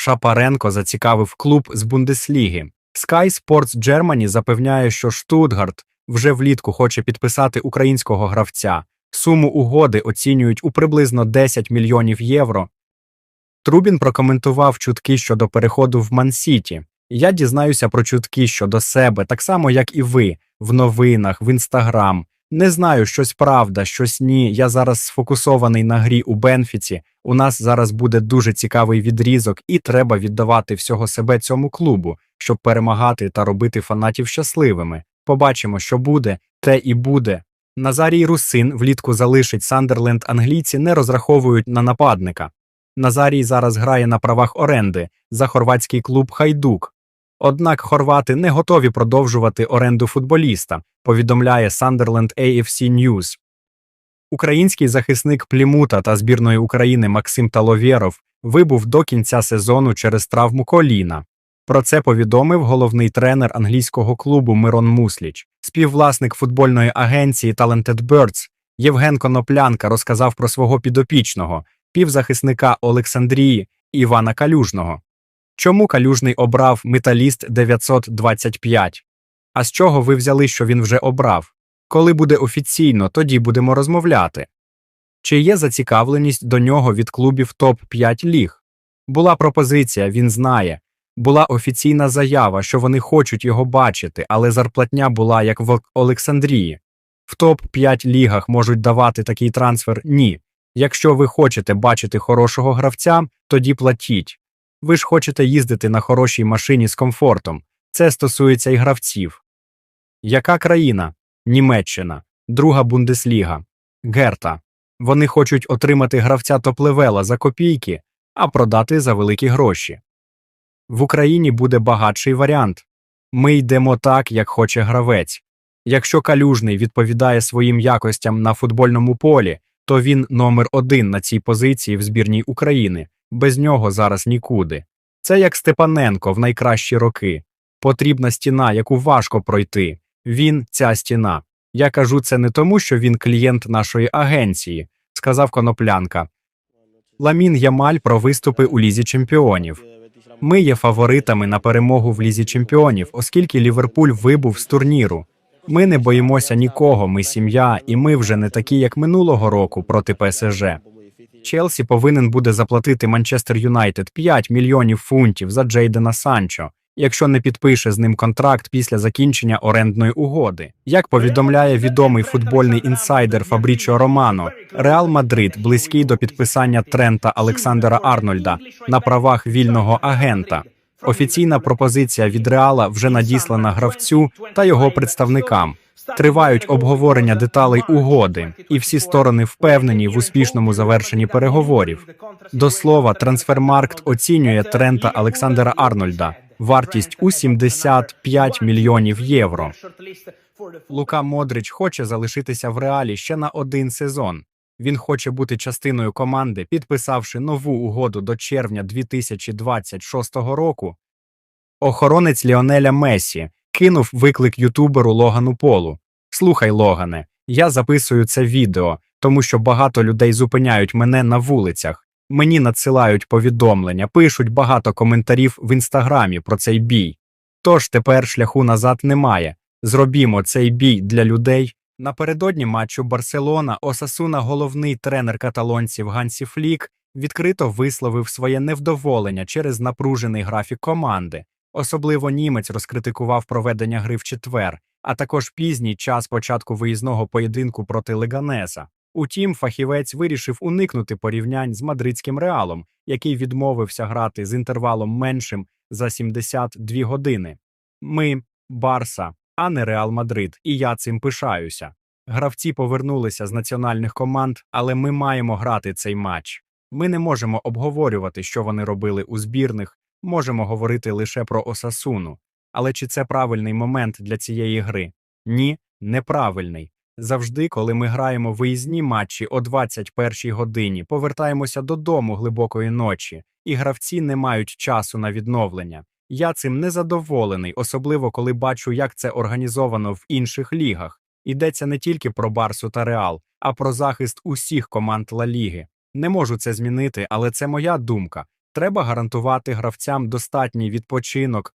Шапаренко зацікавив клуб з Бундесліги. Sky Sports Germany запевняє, що Штутгарт вже влітку хоче підписати українського гравця. Суму угоди оцінюють у приблизно 10 мільйонів євро. Трубін прокоментував чутки щодо переходу в Ман-Сіті. Я дізнаюся про чутки щодо себе, так само, як і ви, в новинах, в інстаграм. Не знаю, щось правда, щось ні. Я зараз сфокусований на грі у Бенфіці. У нас зараз буде дуже цікавий відрізок, і треба віддавати всього себе цьому клубу, щоб перемагати та робити фанатів щасливими. Побачимо, що буде, те і буде. Назарій Русин влітку залишить Сандерленд. Англійці не розраховують на нападника. Назарій зараз грає на правах оренди за хорватський клуб Хайдук. Однак хорвати не готові продовжувати оренду футболіста, повідомляє Sunderland AFC News. Український захисник Плімута та збірної України Максим Таловєров вибув до кінця сезону через травму коліна. Про це повідомив головний тренер англійського клубу Мирон Мусліч. Співвласник футбольної агенції Talented Birds Євген Коноплянка розказав про свого підопічного, півзахисника Олександрії Івана Калюжного. Чому Калюжний обрав металіст 925? А з чого ви взяли, що він вже обрав? Коли буде офіційно, тоді будемо розмовляти. Чи є зацікавленість до нього від клубів топ-5 ліг? Була пропозиція, він знає. Була офіційна заява, що вони хочуть його бачити, але зарплатня була як в Олександрії. В топ-5 лігах можуть давати такий трансфер ні. Якщо ви хочете бачити хорошого гравця, тоді платіть. Ви ж хочете їздити на хорошій машині з комфортом. Це стосується і гравців. Яка країна? Німеччина, друга Бундесліга, Герта. Вони хочуть отримати гравця топ-левела за копійки, а продати за великі гроші. В Україні буде багатший варіант. Ми йдемо так, як хоче гравець. Якщо калюжний відповідає своїм якостям на футбольному полі, то він номер один на цій позиції в збірній України. Без нього зараз нікуди. Це як Степаненко в найкращі роки. Потрібна стіна, яку важко пройти. Він ця стіна. Я кажу це не тому, що він клієнт нашої агенції, сказав Коноплянка. Ламін Ямаль про виступи у лізі чемпіонів. Ми є фаворитами на перемогу в лізі чемпіонів, оскільки Ліверпуль вибув з турніру. Ми не боїмося нікого, ми сім'я, і ми вже не такі, як минулого року проти ПСЖ. Челсі повинен буде заплатити Манчестер Юнайтед 5 мільйонів фунтів за Джейдена Санчо, якщо не підпише з ним контракт після закінчення орендної угоди. Як повідомляє відомий футбольний інсайдер Фабрічо Романо, Реал Мадрид близький до підписання Трента Олександра Арнольда на правах вільного агента. Офіційна пропозиція від Реала вже надіслана гравцю та його представникам. Тривають обговорення деталей угоди, і всі сторони впевнені в успішному завершенні переговорів. До слова, трансфермаркт оцінює Трента Олександра Арнольда вартість у 75 мільйонів євро. Лука Модрич хоче залишитися в реалі ще на один сезон. Він хоче бути частиною команди, підписавши нову угоду до червня 2026 року. Охоронець Ліонеля Месі кинув виклик ютуберу Логану Полу. Слухай, Логане, я записую це відео, тому що багато людей зупиняють мене на вулицях. Мені надсилають повідомлення, пишуть багато коментарів в інстаграмі про цей бій. Тож тепер шляху назад немає. Зробімо цей бій для людей. Напередодні матчу Барселона Осасуна, головний тренер каталонців Гансі Флік, відкрито висловив своє невдоволення через напружений графік команди. Особливо німець розкритикував проведення гри в четвер, а також пізній час початку виїзного поєдинку проти Леганеса. Утім, фахівець вирішив уникнути порівнянь з мадридським реалом, який відмовився грати з інтервалом меншим за 72 години. Ми Барса, а не Реал Мадрид, і я цим пишаюся. Гравці повернулися з національних команд, але ми маємо грати цей матч. Ми не можемо обговорювати, що вони робили у збірних, можемо говорити лише про Осасуну. Але чи це правильний момент для цієї гри? Ні, неправильний. Завжди, коли ми граємо виїзні матчі о 21 годині, повертаємося додому глибокої ночі, і гравці не мають часу на відновлення. Я цим не задоволений, особливо коли бачу, як це організовано в інших лігах. Йдеться не тільки про Барсу та Реал, а про захист усіх команд Ла Ліги. Не можу це змінити, але це моя думка. Треба гарантувати гравцям достатній відпочинок,